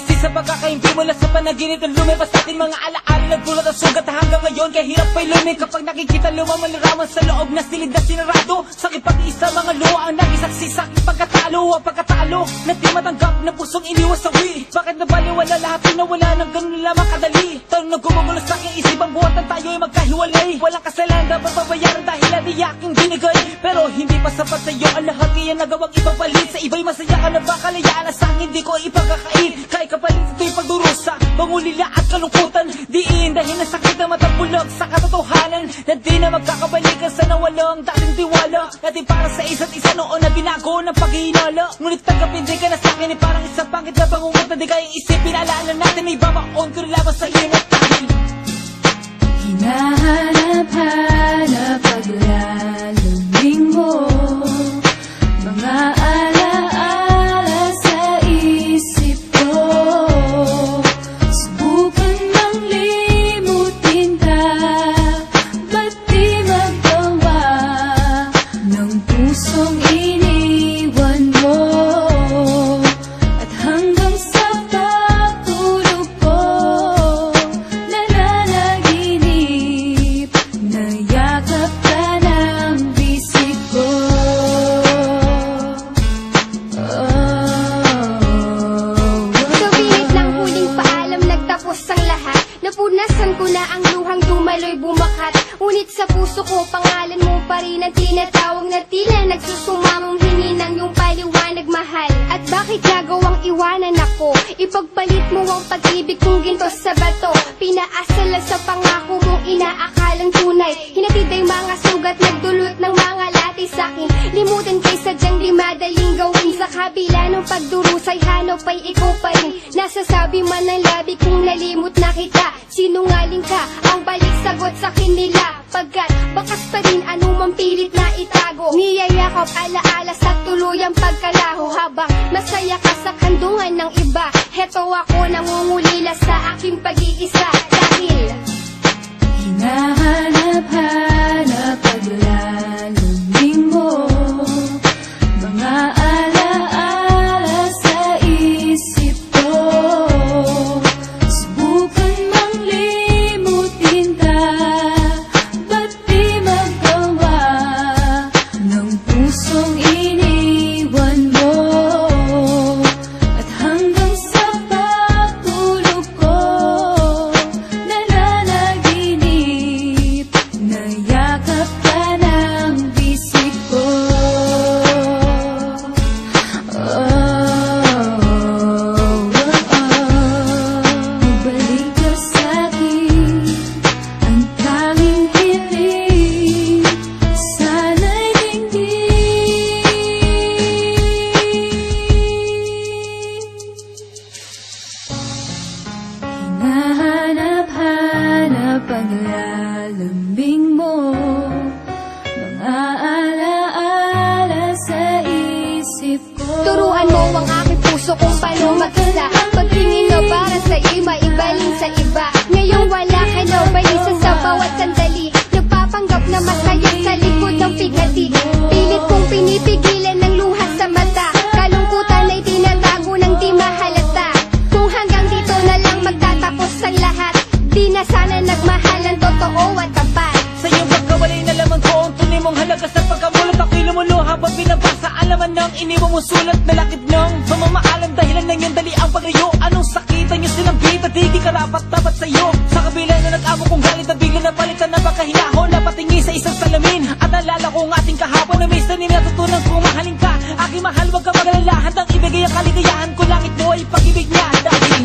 sa pagkakaimpi mula sa panaginip na lumipas natin mga alaala. Nagdulot ang sugat hanggang ngayon kaya hirap pa'y lumit. Kapag nakikita lumang malaraman sa loob na silid na sinarado. Sa ipag-isa mga luha ang nagisaksi sa pagkatalo Ang pagkatalo. Na di matanggap na pusong iniwas sa wi Bakit nabaliwala lahat pinawala ng ganun lamang kadali Tanong na gumugulo sa aking isip ang buhatan tayo'y magkahiwalay. Walang kasalanan dapat babayaran dahil di aking binigay. Pero hindi pa sapat sa'yo ang lahat kaya nagawang ipapalit. Sa iba'y masaya ka na ba? Kalayaan na sa akin di ko ipagkakait Kaya kapalit ito'y pagdurusa. Pangulila at kalungkutan Diin dahil na sakit na matapulog sa katotohanan Na di na magkakabalikan sa nawalong dating tiwala Natin para sa isa't isa noon na binago ng paghihinala Ngunit tanggapin di ka na sa akin eh parang isang pangit na bangungot na di kayang isipin. Alaala natin may babaon ko laban sa limot dahil Hinahanap-hanap bumakat. Ngunit sa puso ko pangalan mo pa rin ang tinatawag na tila Nagsusumamong hininang yung paliwanag mahal. At bakit nagawang iwanan ako? Ipagpalit mo ang pag-ibig kong ginto sa bato. Pinaasala sa pangako mong inaakalang tunay. Hinatid ay mga sugat nagdulot ng mga lati sa'kin Limutan kay sadyang di madaling gawin Sa kabila ng pagdurusay hanap ay ikaw pa rin. Nasasabi man ng labi kung nalimot na kita Sinungaling ka, ang balik sagot sa kanila Pagkat bakas pa rin anumang pilit na itago. Niyayakap alaala sa tuluyang pagkalaho. Habang masaya ka sa kandungan ng iba Heto ako nangungulila sa aking pag-iisa. Dahil Hinahanap-hanap paglalambing mo. Mga alaala sa isip ko. Turuan mo ang aking puso kung paano mag-isa na para sa iba, ibaling sa iba. Ngayong wala ka na, sa binabasa Alaman ng iniwan mong sulat na lakit ng Mamamaalam dahilan ng iyong dali ang paglayo. Anong sakitan niyo sinambit at di karapat dapat sa'yo. Sa kabila na nag-amo kong galit na bigla na palitan na pagkahinahon Na patingin sa isang salamin. At naalala ko ang ating kahapon Na may sanin natutunan kong mahalin ka. Aking mahal wag ka magalala Handang ibigay ang kaligayahan ko Langit mo ay pag-ibig niya. Dahil